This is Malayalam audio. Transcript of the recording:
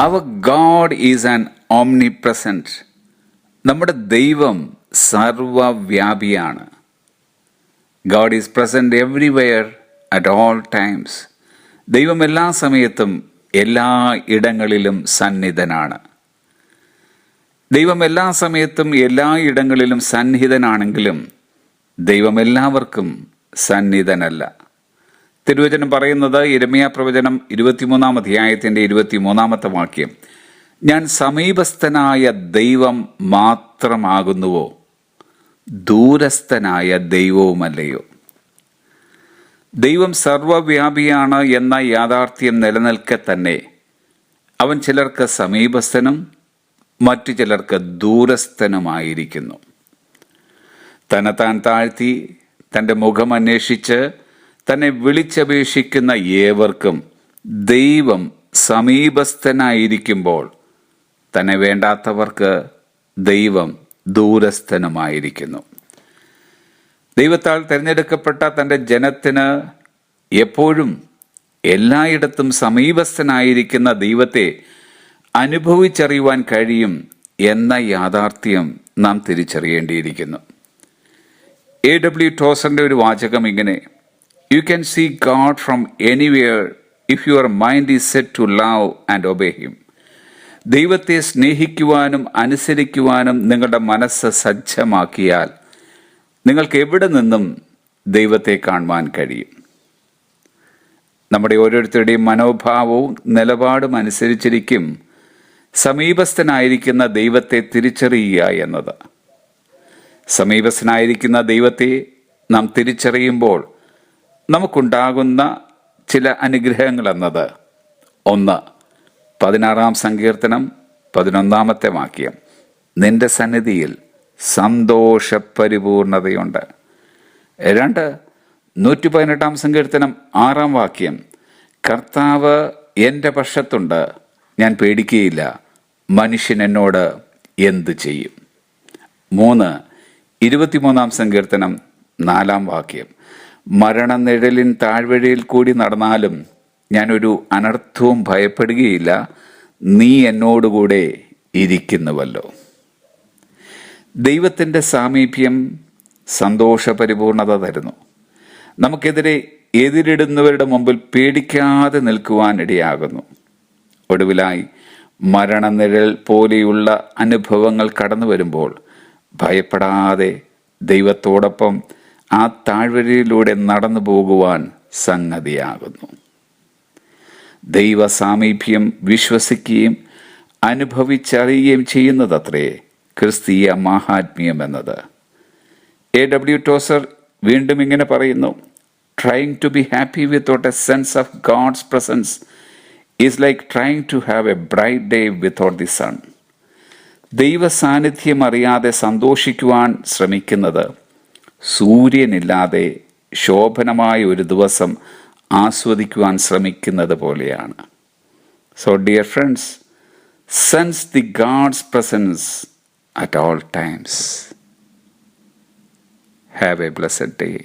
Our God is an omnipresent നമ്മുടെ ദൈവം സർവവ്യാപിയാണ്. God is present everywhere at all times ദൈവം എല്ലാ സമയത്തും എല്ലാ ഇടങ്ങളിലും സന്നിധനാണ്. ദൈവം എല്ലാ സമയത്തും എല്ലാ ഇടങ്ങളിലും സന്നിഹിതനാണെങ്കിലും ദൈവം എല്ലാവർക്കും സന്നിധനല്ല. തിരുവചനം പറയുന്നത് ഇരമിയ പ്രവചനം ഇരുപത്തിമൂന്നാം അധ്യായത്തിന്റെ ഇരുപത്തിമൂന്നാമത്തെ വാക്യം. ഞാൻ സമീപസ്ഥനായ ദൈവം മാത്രമാകുന്നുവോ? ദൂരസ്ഥനായ ദൈവവുമല്ലയോ? ദൈവം സർവവ്യാപിയാണ് എന്ന യാഥാർത്ഥ്യം നിലനിൽക്കെ തന്നെ അവൻ ചിലർക്ക് സമീപസ്ഥനും മറ്റു ചിലർക്ക് ദൂരസ്ഥനുമായിരിക്കുന്നു. താൻ താഴ്ത്തി തന്റെ മുഖം അന്വേഷിച്ച് തന്നെ വിളിച്ചപേക്ഷിക്കുന്ന ഏവർക്കും ദൈവം സമീപസ്ഥനായിരിക്കുമ്പോൾ തന്നെ വേണ്ടാത്തവർക്ക് ദൈവം ദൂരസ്ഥനുമായിരിക്കുന്നു. ദൈവത്താൽ തിരഞ്ഞെടുക്കപ്പെട്ട തന്റെ ജനത്തിന് എപ്പോഴും എല്ലായിടത്തും സമീപസ്ഥനായിരിക്കുന്ന ദൈവത്തെ അനുഭവിച്ചറിയുവാൻ കഴിയും എന്ന യാഥാർത്ഥ്യം നാം തിരിച്ചറിയേണ്ടിയിരിക്കുന്നു. എ ഡബ്ല്യു ടോസറിന്റെ ഒരു വാചകം ഇങ്ങനെ you can see God from anywhere if your mind is set to love and obey him ദൈവത്തെ സ്നേഹിക്കുവാനും അനുസരിക്കുവാനും നിങ്ങളുടെ മനസ്സ് സജ്ജമാക്കിയാൽ നിങ്ങൾക്ക് എവിടെ നിന്നും ദൈവത്തെ കാണുവാൻ കഴിയും? നമ്മുടെ ഓരോരുത്തരുടെയും മനോഭാവവും നിലപാടും അനുസരിച്ചിരിക്കും സമീപസ്ഥനായിരിക്കുന്ന ദൈവത്തെ തിരിച്ചറിയുക എന്നത്. സമീപസ്ഥനായിരിക്കുന്ന ദൈവത്തെ നാം തിരിച്ചറിയുമ്പോൾ നമുക്കുണ്ടാകുന്ന ചില അനുഗ്രഹങ്ങൾ എന്നത് ഒന്ന് പതിനാറാം സങ്കീർത്തനം പതിനൊന്നാമത്തെ വാക്യം. നിന്റെ സന്നിധിയിൽ സന്തോഷപരിപൂർണതയുണ്ട്. രണ്ട് നൂറ്റി പതിനെട്ടാം സങ്കീർത്തനം ആറാം വാക്യം. കർത്താവ് എന്റെ പക്ഷത്തുണ്ട് ഞാൻ പേടിക്കുകയില്ല മനുഷ്യൻ എന്നോട് എന്ത് ചെയ്യും? മൂന്ന് ഇരുപത്തിമൂന്നാം സങ്കീർത്തനം നാലാം വാക്യം. മരണനിഴലിൻ താഴ്വഴിയിൽ കൂടി നടന്നാലും ഞാനൊരു അനർത്ഥവും ഭയപ്പെടുകയില്ല. നീ എന്നോടുകൂടെ ഇരിക്കുന്നുവല്ലോ. ദൈവത്തിന്റെ സാമീപ്യം സന്തോഷപരിപൂർണത തരുന്നു. നമുക്കെതിരെ എതിരിടുന്നവരുടെ മുമ്പിൽ പേടിക്കാതെ നിൽക്കുവാനിടയാകുന്നു ഒടുവിലായി മരണനിഴൽ പോലെയുള്ള അനുഭവങ്ങൾ കടന്നു വരുമ്പോൾ ഭയപ്പെടാതെ ദൈവത്തോടൊപ്പം ആ താഴ്വരയിലൂടെ നടന്നു പോകുവാൻ സംഗതിയാകുന്നു. ദൈവ സാമീപ്യം വിശ്വസിക്കുകയും അനുഭവിച്ചറിയുകയും ചെയ്യുന്നതത്രേ ക്രിസ്തീയ മാഹാത്മ്യം എന്നത്. എ ഡബ്ല്യു ടോസർ വീണ്ടും ഇങ്ങനെ പറയുന്നു trying to be happy without a sense of God's presence is like trying to have a bright day without the sun ദൈവ സാന്നിധ്യം അറിയാതെ സന്തോഷിക്കുവാൻ ശ്രമിക്കുന്നത് സൂര്യനില്ലാതെ ശോഭനമായ ഒരു ദിവസം ആസ്വദിക്കുവാൻ ശ്രമിക്കുന്നത് പോലെയാണ് so dear friends sense the God's presence at all times have a blessed day.